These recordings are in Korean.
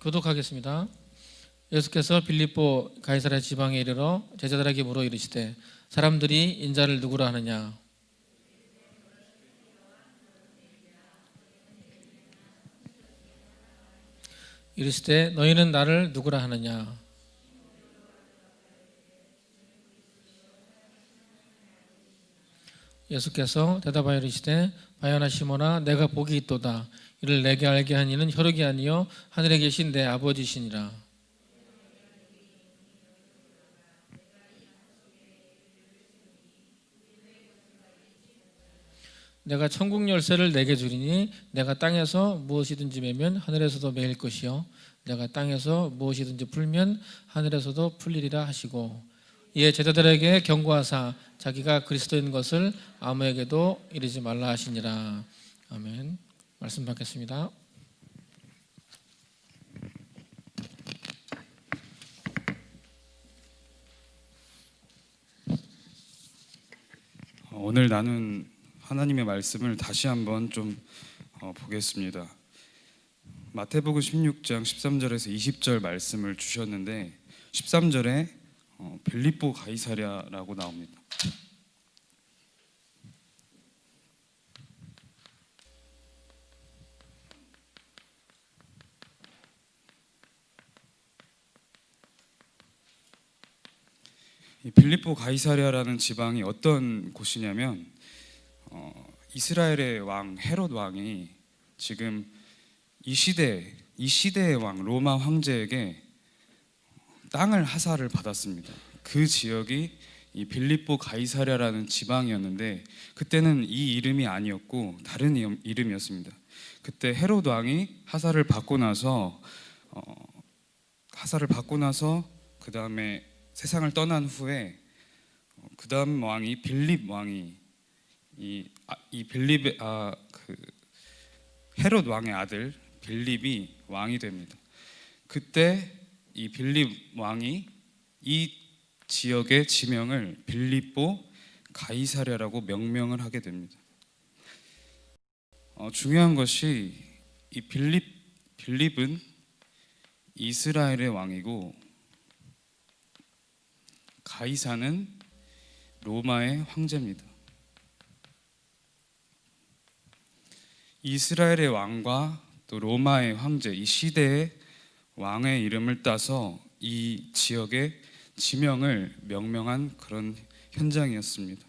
교독하겠습니다. 예수께서 빌립보 가이사랴 지방에 이르러 제자들에게 물어 이르시되 사람들이 인자를 누구라 하느냐? 이르시되 너희는 나를 누구라 하느냐? 예수께서 대답하여 이르시되 바야나 시모나 내가 복이 있도다 이를 내게 알게 한 이는 혈육이 아니요 하늘에 계신 내 아버지시니라. 내가 천국 열쇠를 내게 주리니 내가 땅에서 무엇이든지 매면 하늘에서도 매일 것이요. 내가 땅에서 무엇이든지 풀면 하늘에서도 풀리리라 하시고 이에 제자들에게 경고하사 자기가 그리스도인 것을 아무에게도 이르지 말라 하시니라. 아멘 말씀 받겠습니다. 어, 오늘 나눈 하나님의 말씀을 다시 한번 좀 어, 보겠습니다. 마태복음 16장 13절에서 20절 말씀을 주셨는데 13절에 어, 빌립보 가이사랴라고 나옵니다. 빌립보 가이사랴라는 지방이 어떤 곳이냐면 어, 이스라엘의 왕 헤롯 왕이 지금 이 시대 이 시대의 왕 로마 황제에게 땅을 하사를 받았습니다. 그 지역이 이 빌립보 가이사랴라는 지방이었는데 그때는 이 이름이 아니었고 다른 이름- 이름이었습니다. 그때 헤롯 왕이 하사를 받고 나서 어, 하사를 받고 나서 그 다음에 세상을 떠난 후에 어, 그 다음 왕이 빌립 왕이 이, 아, 이 빌립의 아, 그 헤롯 왕의 아들 빌립이 왕이 됩니다. 그때 이 빌립 왕이 이 지역의 지명을 빌립보 가이사랴라고 명명을 하게 됩니다. 어, 중요한 것이 이 빌립 빌립은 이스라엘의 왕이고 가이사는 로마의 황제입니다. 이스라엘의 왕과 또 로마의 황제 이 시대의 왕의 이름을 따서 이 지역의 지명을 명명한 그런 현장이었습니다.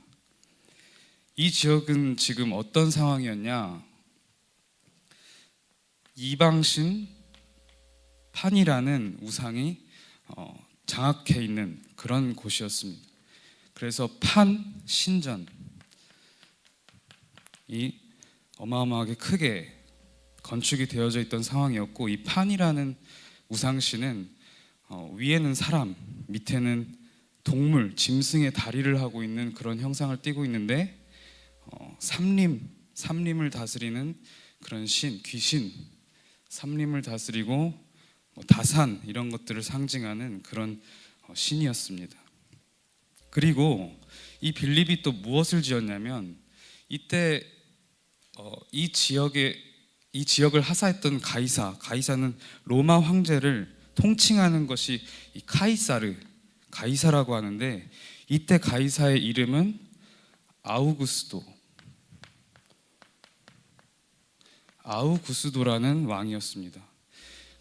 이 지역은 지금 어떤 상황이었냐? 이방신 판이라는 우상이 어, 장악해 있는 그런 곳이었습니다. 그래서 판 신전 이 어마어마하게 크게 건축이 되어져 있던 상황이었고 이 판이라는 우상신은 어, 위에는 사람, 밑에는 동물, 짐승의 다리를 하고 있는 그런 형상을 띠고 있는데 어, 삼림, 삼림을 다스리는 그런 신, 귀신, 삼림을 다스리고 뭐 다산 이런 것들을 상징하는 그런 어, 신이었습니다. 그리고 이 빌립이 또 무엇을 지었냐면 이때 어, 이 지역에 이 지역을 하사했던 가이사, 가이사는 로마 황제를 통칭하는 것이 이 카이사르, 가이사라고 하는데 이때 가이사의 이름은 아우구스도, 아우구스도라는 왕이었습니다.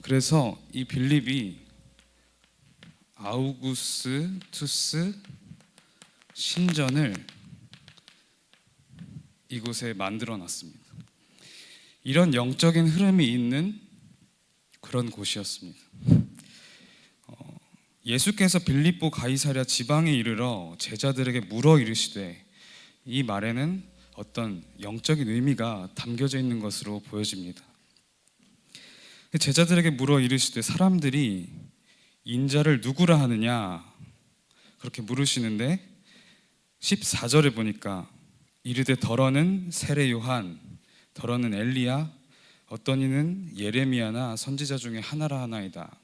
그래서 이 빌립이 아우구스 투스 신전을 이곳에 만들어 놨습니다. 이런 영적인 흐름이 있는 그런 곳이었습니다. 어, 예수께서 빌립보 가이사랴 지방에 이르러 제자들에게 물어 이르시되 이 말에는 어떤 영적인 의미가 담겨져 있는 것으로 보여집니다. 제자들에게 물어 이르시되 사람들이 인자를 누구라 하느냐 그렇게 물으시는데 14절에 보니까 이르되 더러는 세례 요한 더러는 엘리야 어떤 이는 예레미야나 선지자 중에 하나라 하나이다.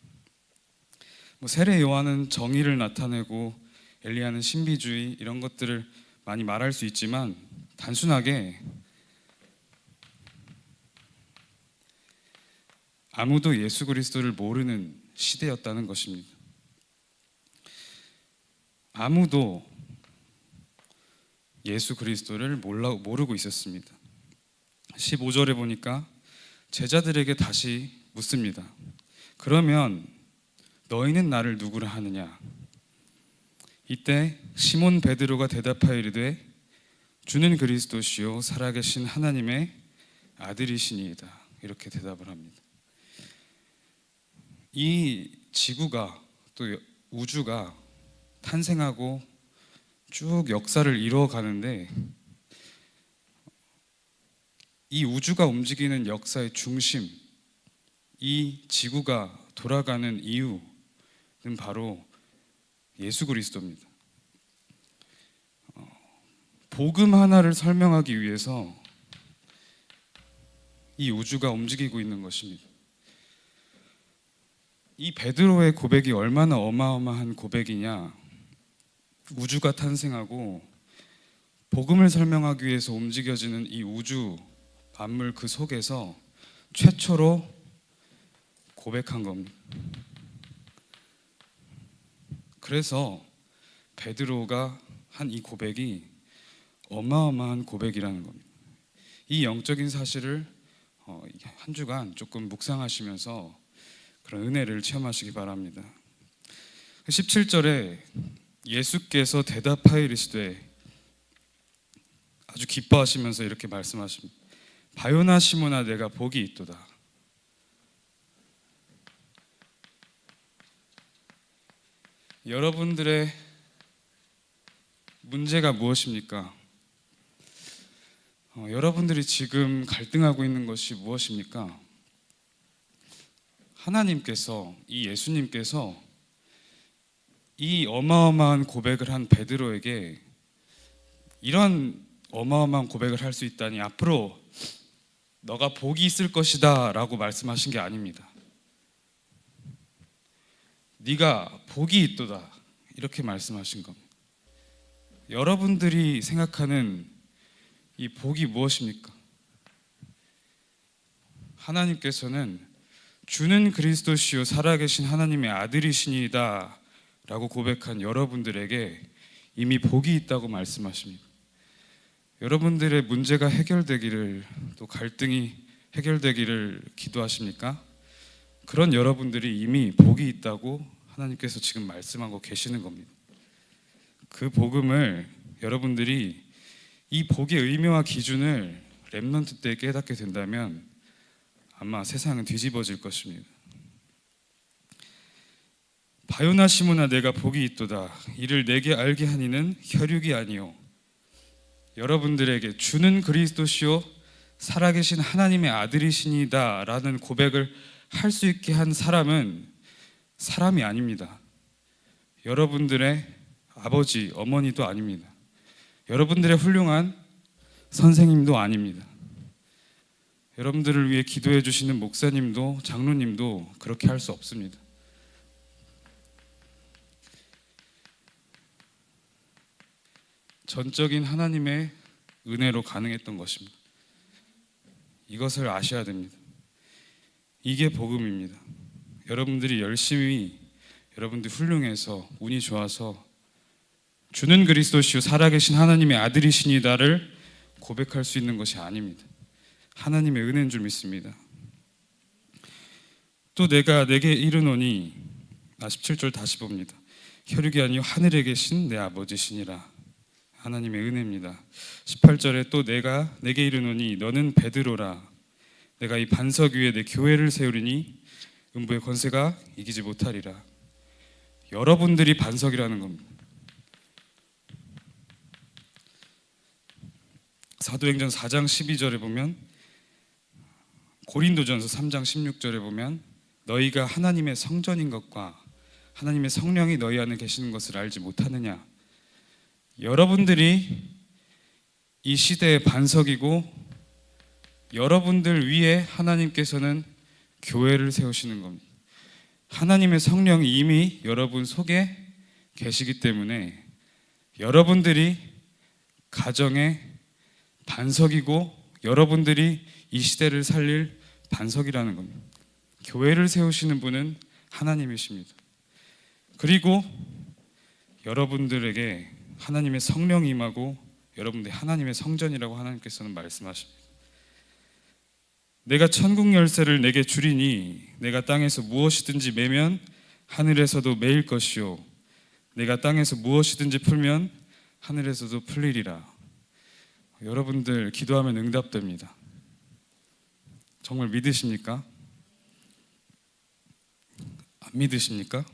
뭐 세례 요한은 정의를 나타내고 엘리야는 신비주의 이런 것들을 많이 말할 수 있지만 단순하게 아무도 예수 그리스도를 모르는 시대였다는 것입니다. 아무도 예수 그리스도를 몰라 모르고 있었습니다. 15절에 보니까 제자들에게 다시 묻습니다. 그러면 너희는 나를 누구라 하느냐? 이때 시몬 베드로가 대답하여 이르되 주는 그리스도시요 살아계신 하나님의 아들이시니이다. 이렇게 대답을 합니다. 이 지구가 또 우주가 탄생하고 쭉 역사를 이루어 가는데 이 우주가 움직이는 역사의 중심, 이 지구가 돌아가는 이유는 바로 예수 그리스도입니다. 어, 복음 하나를 설명하기 위해서 이 우주가 움직이고 있는 것입니다. 이 베드로의 고백이 얼마나 어마어마한 고백이냐? 우주가 탄생하고 복음을 설명하기 위해서 움직여지는 이 우주 만물 그 속에서 최초로 고백한 겁니다. 그래서 베드로가 한 이 고백이 어마어마한 고백이라는 겁니다. 이 영적인 사실을 어, 한 주간 조금 묵상하시면서 그런 은혜를 체험하시기 바랍니다. 17절에 예수께서 대답하여 이르시되 아주 기뻐하시면서 이렇게 말씀하십니다. 바요나 시모나 내가 복이 있도다. 여러분들의 문제가 무엇입니까? 어, 여러분들이 지금 갈등하고 있는 것이 무엇입니까? 하나님께서 이 예수님께서 이 어마어마한 고백을 한 베드로에게 이런 어마어마한 고백을 할 수 있다니 앞으로 너가 복이 있을 것이다라고 말씀하신 게 아닙니다. 네가 복이 있도다 이렇게 말씀하신 겁니다. 여러분들이 생각하는 이 복이 무엇입니까? 하나님께서는 주는 그리스도시요 살아계신 하나님의 아들이시니이다 라고 고백한 여러분들에게 이미 복이 있다고 말씀하십니다. 여러분들의 문제가 해결되기를 또 갈등이 해결되기를 기도하십니까? 그런 여러분들이 이미 복이 있다고 하나님께서 지금 말씀하고 계시는 겁니다. 그 복음을 여러분들이 이 복의 의미와 기준을 렘넌트 때 깨닫게 된다면 아마 세상은 뒤집어질 것입니다. 바요나 시모나 내가 복이 있도다 이를 내게 알게 하니는 혈육이 아니요 여러분들에게 주는 그리스도시요 살아계신 하나님의 아들이시니다라는 고백을 할 수 있게 한 사람은 사람이 아닙니다. 여러분들의 아버지, 어머니도 아닙니다. 여러분들의 훌륭한 선생님도 아닙니다. 여러분들을 위해 기도해 주시는 목사님도 장로님도 그렇게 할 수 없습니다. 전적인 하나님의 은혜로 가능했던 것입니다. 이것을 아셔야 됩니다. 이게 복음입니다. 여러분들이 열심히 여러분들 훌륭해서 운이 좋아서 주는 그리스도시요 살아계신 하나님의 아들이시니다를 고백할 수 있는 것이 아닙니다. 하나님의 은혜인 줄 믿습니다. 또 내가 내게 이르노니 나 17절 다시 봅니다. 혈육이 아니요 하늘에 계신 내 아버지시니라. 하나님의 은혜입니다. 18절에 또 내가 내게 이르노니 너는 베드로라. 내가 이 반석 위에 내 교회를 세우리니 음부의 권세가 이기지 못하리라. 여러분들이 반석이라는 겁니다. 사도행전 4장 12절에 보면 고린도전서 3장 16절에 보면 너희가 하나님의 성전인 것과 하나님의 성령이 너희 안에 계시는 것을 알지 못하느냐 여러분들이 이 시대의 반석이고 여러분들 위에 하나님께서는 교회를 세우시는 겁니다. 하나님의 성령이 이미 여러분 속에 계시기 때문에 여러분들이 가정의 반석이고 여러분들이 이 시대를 살릴 반석이라는 겁니다. 교회를 세우시는 분은 하나님이십니다. 그리고 여러분들에게 하나님의 성령이 임하고 여러분들이 하나님의 성전이라고 하나님께서는 말씀하십니다. 내가 천국 열쇠를 내게 주리니 내가 땅에서 무엇이든지 매면 하늘에서도 매일 것이요 내가 땅에서 무엇이든지 풀면 하늘에서도 풀리리라. 여러분들 기도하면 응답됩니다. 정말 믿으십니까? 안 믿으십니까?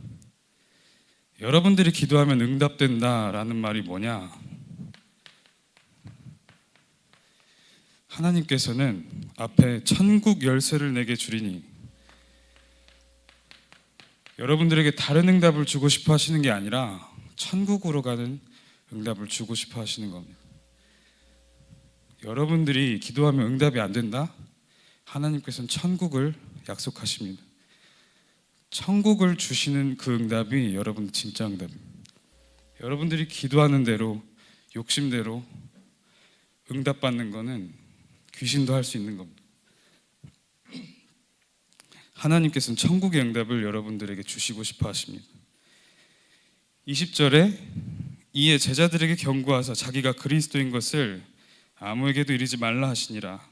여러분들이 기도하면 응답된다라는 말이 뭐냐? 하나님께서는 앞에 천국 열쇠를 내게 주리니 여러분들에게 다른 응답을 주고 싶어 하시는 게 아니라 천국으로 가는 응답을 주고 싶어 하시는 겁니다. 여러분들이 기도하면 응답이 안 된다? 하나님께서는 천국을 약속하십니다. 천국을 주시는 그 응답이 여러분 진짜 응답입니다. 여러분들이 기도하는 대로 욕심대로 응답받는 거는 귀신도 할 수 있는 겁니다. 하나님께서는 천국의 응답을 여러분들에게 주시고 싶어 하십니다. 20절에 이에 제자들에게 경고하사 자기가 그리스도인 것을 아무에게도 이르지 말라 하시니라.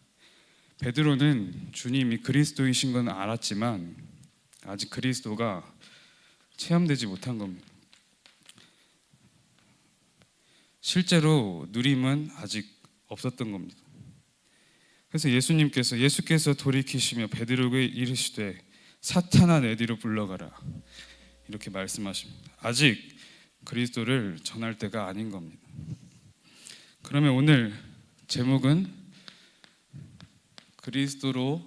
베드로는 주님이 그리스도이신 건 알았지만 아직 그리스도가 체험되지 못한 겁니다. 실제로 누림은 아직 없었던 겁니다. 그래서 예수님께서 예수께서 돌이키시며 베드로에게 이르시되 사탄아 내 뒤로 불러가라 이렇게 말씀하십니다. 아직 그리스도를 전할 때가 아닌 겁니다. 그러면 오늘 제목은 그리스도로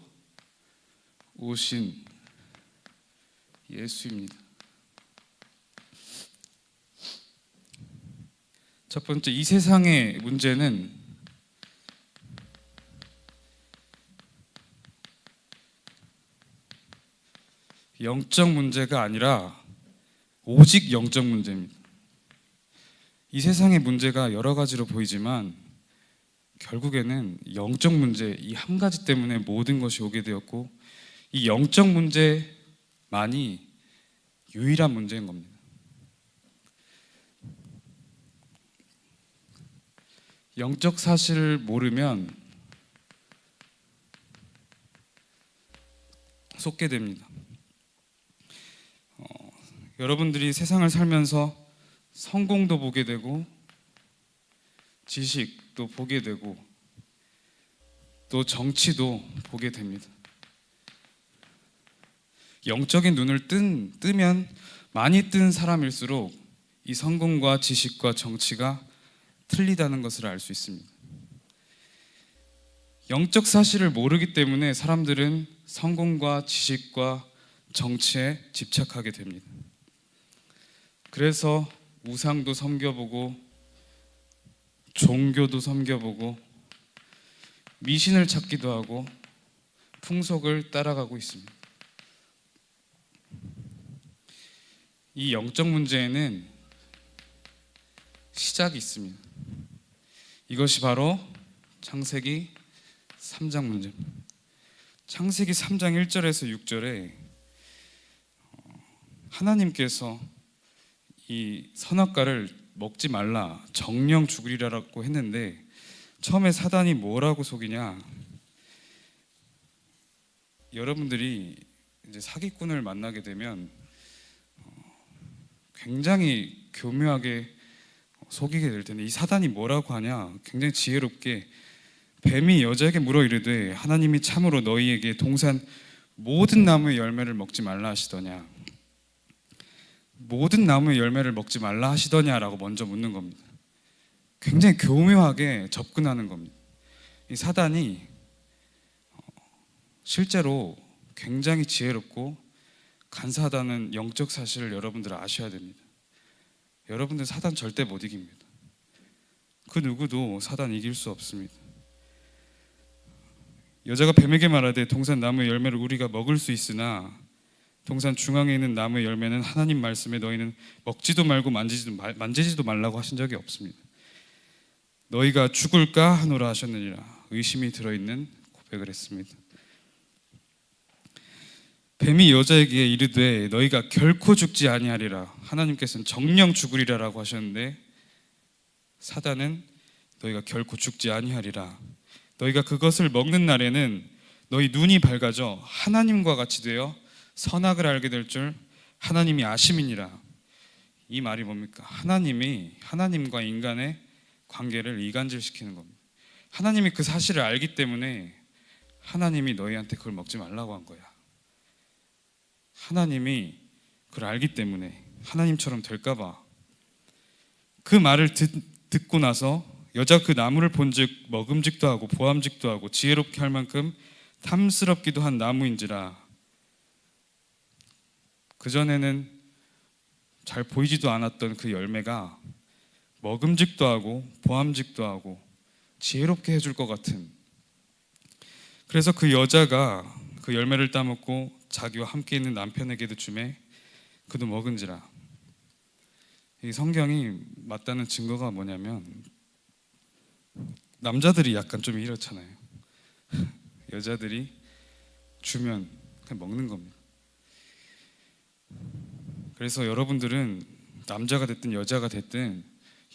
오신 예수입니다. 첫 번째 이 세상의 문제는 영적 문제가 아니라 오직 영적 문제입니다. 이 세상의 문제가 여러 가지로 보이지만 결국에는 영적 문제 이 한 가지 때문에 모든 것이 오게 되었고 이 영적 문제만이 유일한 문제인 겁니다. 영적 사실을 모르면 속게 됩니다. 어, 여러분들이 세상을 살면서 성공도 보게 되고 지식 도 보게 되고 또 정치도 보게 됩니다. 영적인 눈을 뜬, 뜨면 많이 뜬 사람일수록 이 성공과 지식과 정치가 틀리다는 것을 알 수 있습니다. 영적 사실을 모르기 때문에 사람들은 성공과 지식과 정치에 집착하게 됩니다. 그래서 우상도 섬겨보고 종교도 섬겨보고 미신을 찾기도 하고 풍속을 따라가고 있습니다. 이 영적 문제에는 시작이 있습니다. 이것이 바로 창세기 3장 문제입니다. 창세기 3장 1절에서 6절에 하나님께서 이 선악과를 먹지 말라 정령 죽으리라고 했는데 처음에 사단이 뭐라고 속이냐? 여러분들이 이제 사기꾼을 만나게 되면 어, 굉장히 교묘하게 속이게 될 텐데 이 사단이 뭐라고 하냐? 굉장히 지혜롭게 뱀이 여자에게 물어 이르되 하나님이 참으로 너희에게 동산 모든 나무의 열매를 먹지 말라 하시더냐 모든 나무의 열매를 먹지 말라 하시더냐라고 먼저 묻는 겁니다. 굉장히 교묘하게 접근하는 겁니다. 이 사단이 어, 실제로 굉장히 지혜롭고 간사하다는 영적 사실을 여러분들 아셔야 됩니다. 여러분들 사단 절대 못 이깁니다. 그 누구도 사단 이길 수 없습니다. 여자가 뱀에게 말하되 동산 나무의 열매를 우리가 먹을 수 있으나 동산 중앙에 있는 나무의 열매는 하나님 말씀에 너희는 먹지도 말고 만지지도, 말, 만지지도 말라고 하신 적이 없습니다. 너희가 죽을까 하노라 하셨느니라 의심이 들어있는 고백을 했습니다. 뱀이 여자에게 이르되 너희가 결코 죽지 아니하리라 하나님께서는 정령 죽으리라라고 하셨는데 사단은 너희가 결코 죽지 아니하리라 너희가 그것을 먹는 날에는 너희 눈이 밝아져 하나님과 같이 되어 선악을 알게 될 줄 하나님이 아심이니라. 이 말이 뭡니까? 하나님이 하나님과 인간의 관계를 이간질시키는 겁니다. 하나님이 그 사실을 알기 때문에 하나님이 너희한테 그걸 먹지 말라고 한 거야. 하나님이 그걸 알기 때문에 하나님처럼 될까봐. 그 말을 듣, 듣고 나서 여자 그 나무를 본즉 먹음직도 하고 보암직도 하고 지혜롭게 할 만큼 탐스럽기도 한 나무인지라 그 전에는 잘 보이지도 않았던 그 열매가 먹음직도 하고 보암직도 하고 지혜롭게 해줄 것 같은. 그래서 그 여자가 그 열매를 따먹고 자기와 함께 있는 남편에게도 주매 그도 먹은지라. 이 성경이 맞다는 증거가 뭐냐면 남자들이 약간 좀 이렇잖아요. 여자들이 주면 그냥 먹는 겁니다 그래서 여러분들은 남자가 됐든 여자가 됐든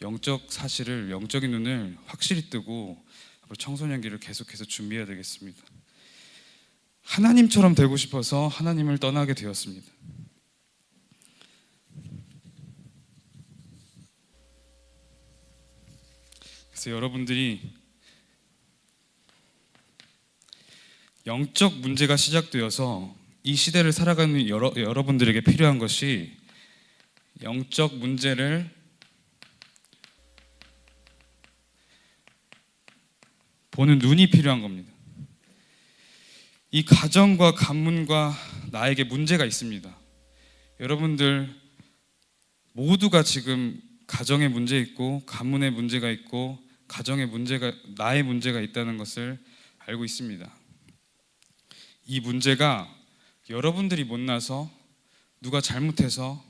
영적 사실을 영적인 눈을 확실히 뜨고 청소년기를 계속해서 준비해야 되겠습니다. 하나님처럼 되고 싶어서 하나님을 떠나게 되었습니다. 그래서 여러분들이 영적 문제가 시작되어서 이 시대를 살아가는 여러, 여러분들에게 필요한 것이 영적 문제를 보는 눈이 필요한 겁니다. 이 가정과 가문과 나에게 문제가 있습니다. 여러분들 모두가 지금 가정에 문제 있고 가문에 문제가 있고 가정에 문제가 나의 문제가 있다는 것을 알고 있습니다. 이 문제가 여러분들이 못나서 누가 잘못해서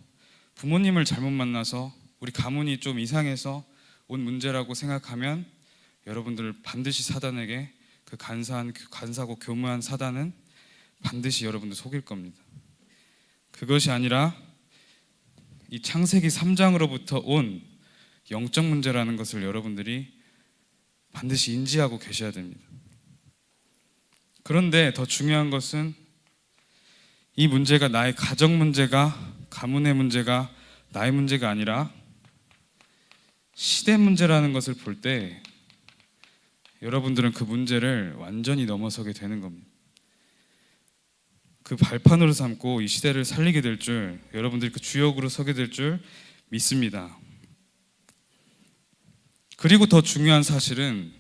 부모님을 잘못 만나서 우리 가문이 좀 이상해서 온 문제라고 생각하면 여러분들 반드시 사단에게 그 간사한 간사고 교묘한 사단은 반드시 여러분들 속일 겁니다. 그것이 아니라 이 창세기 3장으로부터 온 영적 문제라는 것을 여러분들이 반드시 인지하고 계셔야 됩니다. 그런데 더 중요한 것은 이 문제가 나의 가정 문제가 가문의 문제가 나의 문제가 아니라 시대 문제라는 것을 볼 때 여러분들은 그 문제를 완전히 넘어서게 되는 겁니다. 그 발판으로 삼고 이 시대를 살리게 될 줄 여러분들이 그 주역으로 서게 될 줄 믿습니다. 그리고 더 중요한 사실은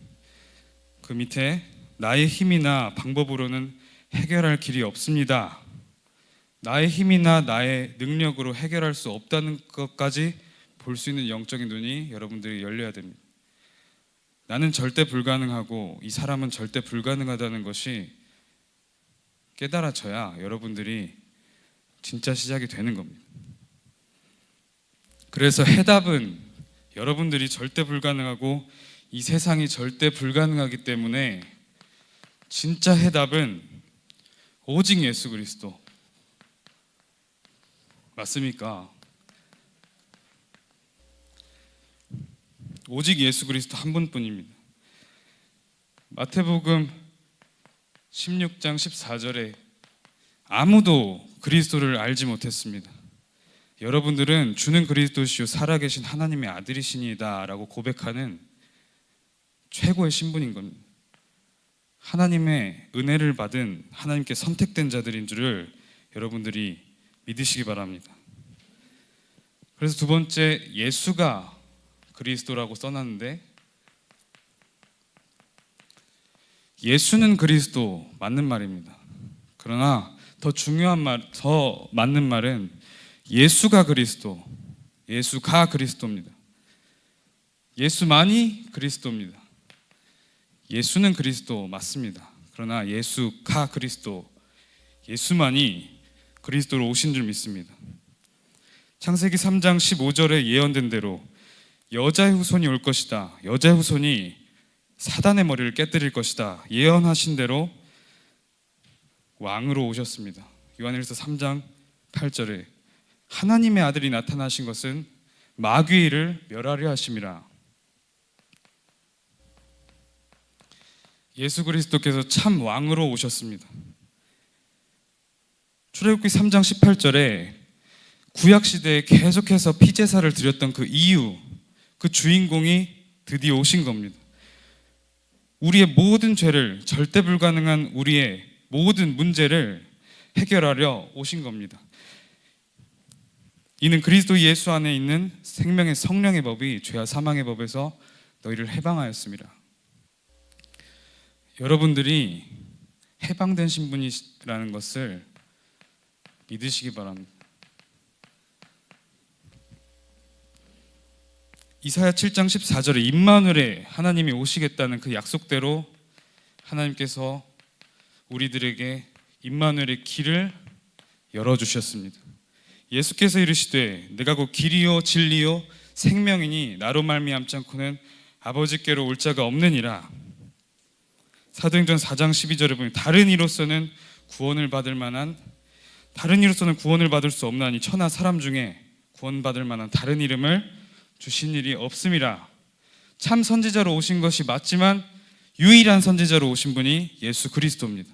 그 밑에 나의 힘이나 방법으로는 해결할 길이 없습니다. 나의 힘이나 나의 능력으로 해결할 수 없다는 것까지 볼 수 있는 영적인 눈이 여러분들이 열려야 됩니다. 나는 절대 불가능하고 이 사람은 절대 불가능하다는 것이 깨달아져야 여러분들이 진짜 시작이 되는 겁니다. 그래서 해답은 여러분들이 절대 불가능하고 이 세상이 절대 불가능하기 때문에 진짜 해답은 오직 예수 그리스도 맞습니까? 오직 예수 그리스도 한 분뿐입니다. 마태복음 16장 14절에 아무도 그리스도를 알지 못했습니다. 여러분들은 주는 그리스도시요 살아계신 하나님의 아들이시니다라고 고백하는 최고의 신분인 겁니다. 하나님의 은혜를 받은 하나님께 선택된 자들인 줄을 여러분들이 믿으시기 바랍니다. 그래서 두 번째 예수가 그리스도라고 써놨는데 예수는 그리스도 맞는 말입니다. 그러나 더 중요한 말, 더 맞는 말은 예수가 그리스도, 예수가 그리스도입니다. 예수만이 그리스도입니다. 예수는 그리스도 맞습니다. 그러나 예수가 그리스도, 예수만이 그리스도로 오신 줄 믿습니다. 창세기 3장 15절에 예언된 대로 여자의 후손이 올 것이다. 여자의 후손이 사단의 머리를 깨뜨릴 것이다. 예언하신 대로 왕으로 오셨습니다. 요한일서 3장 8절에 하나님의 아들이 나타나신 것은 마귀를 멸하려 하심이라. 예수 그리스도께서 참 왕으로 오셨습니다. 출애굽기 3장 18절에 구약 시대에 계속해서 피제사를 드렸던 그 이유, 그 주인공이 드디어 오신 겁니다. 우리의 모든 죄를 절대 불가능한 우리의 모든 문제를 해결하려 오신 겁니다. 이는 그리스도 예수 안에 있는 생명의 성령의 법이 죄와 사망의 법에서 너희를 해방하였습니다. 여러분들이 해방된 신분이라는 것을 믿으시기 바랍니다. 이사야 7장 14절에 임마누엘에 하나님이 오시겠다는 그 약속대로 하나님께서 우리들에게 임마누엘의 길을 열어 주셨습니다. 예수께서 이르시되 내가 곧 길이요 진리요 생명이니 나로 말미암지 않고는 아버지께로 올 자가 없느니라. 사도행전 4장 12절에 보면 다른 이로서는 구원을 받을 만한 다른 이로서는 구원을 받을 수 없나니 천하 사람 중에 구원받을 만한 다른 이름을 주신 일이 없음이라. 참 선지자로 오신 것이 맞지만 유일한 선지자로 오신 분이 예수 그리스도입니다.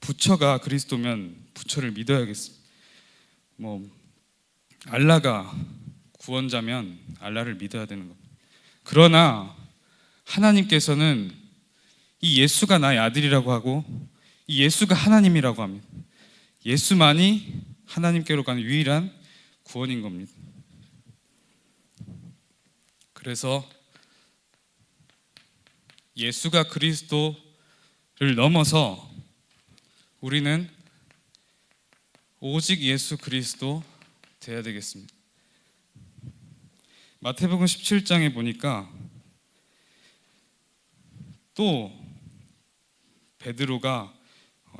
부처가 그리스도면 부처를 믿어야겠습니다. 뭐 알라가 구원자면 알라를 믿어야 되는 겁니다. 그러나 하나님께서는 이 예수가 나의 아들이라고 하고 이 예수가 하나님이라고 합니다. 예수만이 하나님께로 가는 유일한 구원인 겁니다. 그래서 예수가 그리스도를 넘어서 우리는 오직 예수 그리스도 돼야 되겠습니다. 마태복음 17장에 보니까 또 베드로가 어,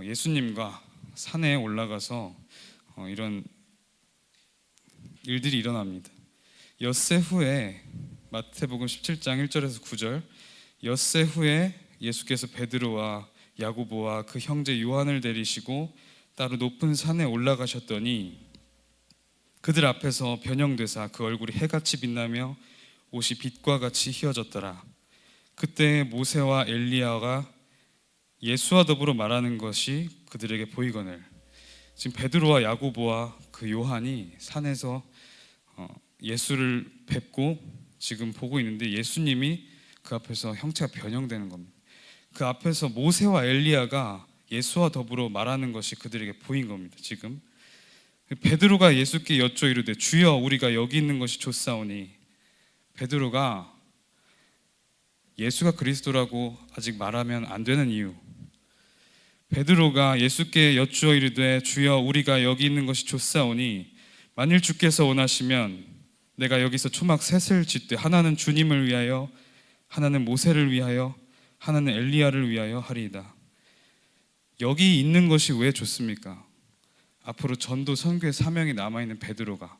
예수님과 산에 올라가서 어, 이런 일들이 일어납니다. 엿새 후에 마태복음 17장 1절에서 9절 엿새 후에 예수께서 베드로와 야고보와 그 형제 요한을 데리시고 따로 높은 산에 올라가셨더니 그들 앞에서 변형되사 그 얼굴이 해같이 빛나며 옷이 빛과 같이 휘어졌더라. 그때 모세와 엘리야가 예수와 더불어 말하는 것이 그들에게 보이거늘 지금 베드로와 야고보와 그 요한이 산에서 어, 예수를 뵙고 지금 보고 있는데 예수님이 그 앞에서 형체가 변형되는 겁니다. 그 앞에서 모세와 엘리야가 예수와 더불어 말하는 것이 그들에게 보인 겁니다. 지금 베드로가 예수께 여쭈어 이르되 주여 우리가 여기 있는 것이 좋사오니 베드로가 예수가 그리스도라고 아직 말하면 안 되는 이유 베드로가 예수께 여쭈어 이르되 주여 우리가 여기 있는 것이 좋사오니 만일 주께서 원하시면 내가 여기서 초막 셋을 짓되 하나는 주님을 위하여 하나는 모세를 위하여 하나는 엘리야를 위하여 하리이다. 여기 있는 것이 왜 좋습니까? 앞으로 전도 선교의 사명이 남아 있는 베드로가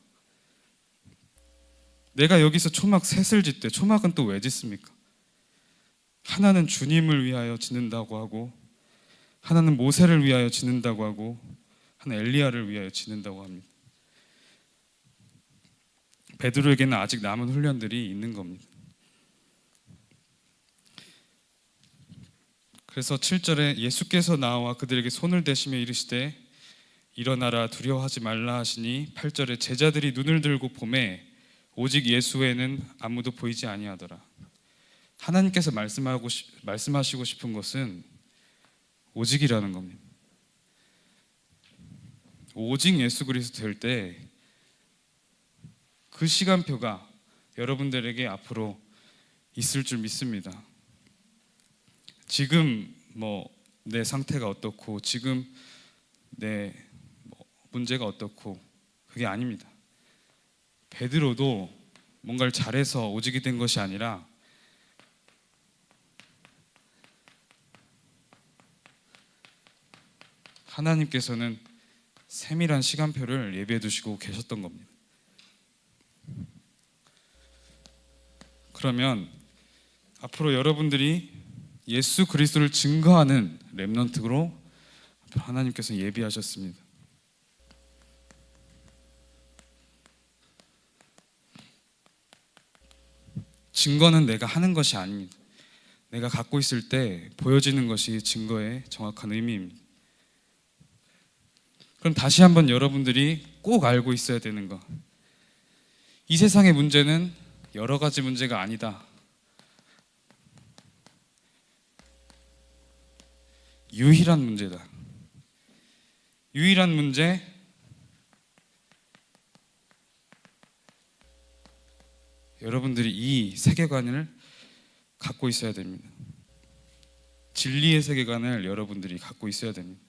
내가 여기서 초막 셋을 짓되 초막은 또 왜 짓습니까? 하나는 주님을 위하여 짓는다고 하고 하나는 모세를 위하여 짓는다고 하고 하나 엘리야를 위하여 짓는다고 합니다. 베드로에게는 아직 남은 훈련들이 있는 겁니다. 그래서 7절에 예수께서 나와 그들에게 손을 대시며 이르시되 일어나라 두려워하지 말라 하시니 8절에 제자들이 눈을 들고 봄에 오직 예수 외에는 아무도 보이지 아니하더라. 하나님께서 말씀하고 싶- 말씀하시고 싶은 것은 오직이라는 겁니다. 오직 예수 그리스도 될 때 그 시간표가 여러분들에게 앞으로 있을 줄 믿습니다. 지금 뭐 내 상태가 어떻고 지금 내 뭐 문제가 어떻고 그게 아닙니다. 베드로도 뭔가를 잘해서 오직이 된 것이 아니라 하나님께서는 세밀한 시간표를 예비해 두시고 계셨던 겁니다. 그러면 앞으로 여러분들이 예수 그리스도를 증거하는 렘넌트로 하나님께서 예비하셨습니다. 증거는 내가 하는 것이 아닙니다. 내가 갖고 있을 때 보여지는 것이 증거의 정확한 의미입니다. 그럼 다시 한번 여러분들이 꼭 알고 있어야 되는 것. 이 세상의 문제는 여러 가지 문제가 아니다. 유일한 문제다. 유일한 문제 여러분들이 이 세계관을 갖고 있어야 됩니다. 진리의 세계관을 여러분들이 갖고 있어야 됩니다.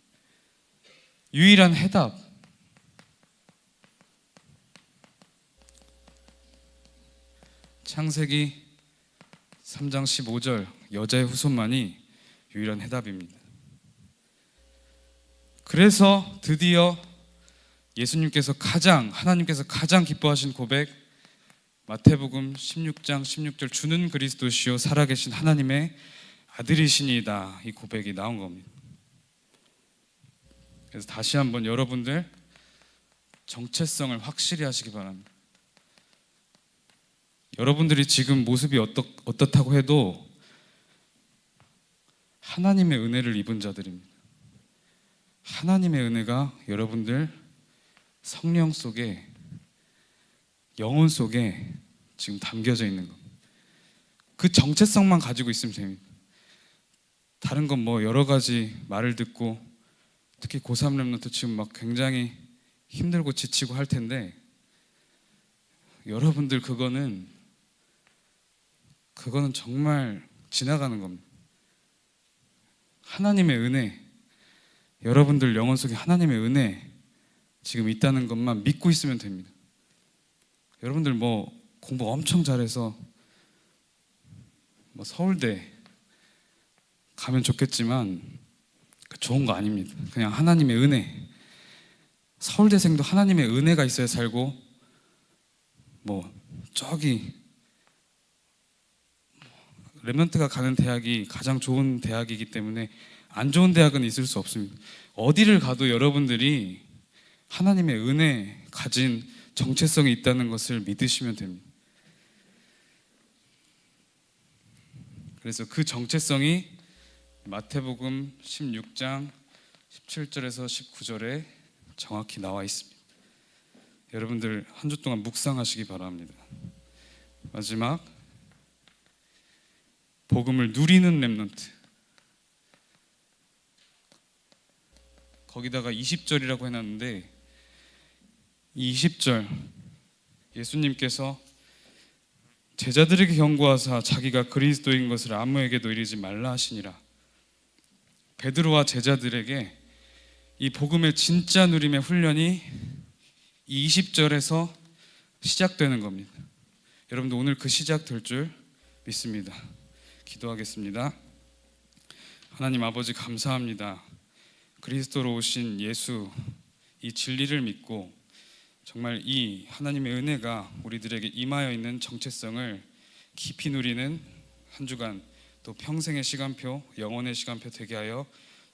유일한 해답 창세기 3장 15절 여자의 후손만이 유일한 해답입니다. 그래서 드디어 예수님께서 가장 하나님께서 가장 기뻐하신 고백 마태복음 16장 16절 주는 그리스도시요 살아계신 하나님의 아들이시니이다 이 고백이 나온 겁니다. 그래서 다시 한번 여러분들 정체성을 확실히 하시기 바랍니다. 여러분들이 지금 모습이 어떻, 어떻다고 해도 하나님의 은혜를 입은 자들입니다. 하나님의 은혜가 여러분들 성령 속에 영혼 속에 지금 담겨져 있는 겁니다. 그 정체성만 가지고 있으면 됩니다. 다른 건 뭐 여러 가지 말을 듣고 특히 고3 랩런트 지금 막 굉장히 힘들고 지치고 할 텐데 여러분들 그거는 그거는 정말 지나가는 겁니다. 하나님의 은혜 여러분들 영혼 속에 하나님의 은혜 지금 있다는 것만 믿고 있으면 됩니다. 여러분들 뭐 공부 엄청 잘해서 뭐 서울대 가면 좋겠지만 그 좋은 거 아닙니다. 그냥 하나님의 은혜. 서울대생도 하나님의 은혜가 있어야 살고 뭐 저기 랩런트가 가는 대학이 가장 좋은 대학이기 때문에 안 좋은 대학은 있을 수 없습니다. 어디를 가도 여러분들이 하나님의 은혜 가진 정체성이 있다는 것을 믿으시면 됩니다. 그래서 그 정체성이 마태복음 16장 17절에서 19절에 정확히 나와 있습니다. 여러분들 한 주 동안 묵상하시기 바랍니다. 마지막 복음을 누리는 렘넌트 거기다가 20절이라고 해놨는데 이 20절 예수님께서 제자들에게 경고하사 자기가 그리스도인 것을 아무에게도 이르지 말라 하시니라 베드로와 제자들에게 이 복음의 진짜 누림의 훈련이 이 20절에서 시작되는 겁니다. 여러분들 오늘 그 시작 될 줄 믿습니다. 기도하겠습니다. 하나님 아버지 감사합니다. 그리스도로 오신 예수 이 진리를 믿고 정말 이 하나님의 은혜가 우리들에게 임하여 있는 정체성을 깊이 누리는 한 주간 또 평생의 시간표, 영원의 시간표 되게 하여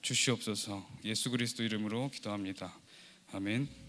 주시옵소서. 예수 그리스도 이름으로 기도합니다. 아멘.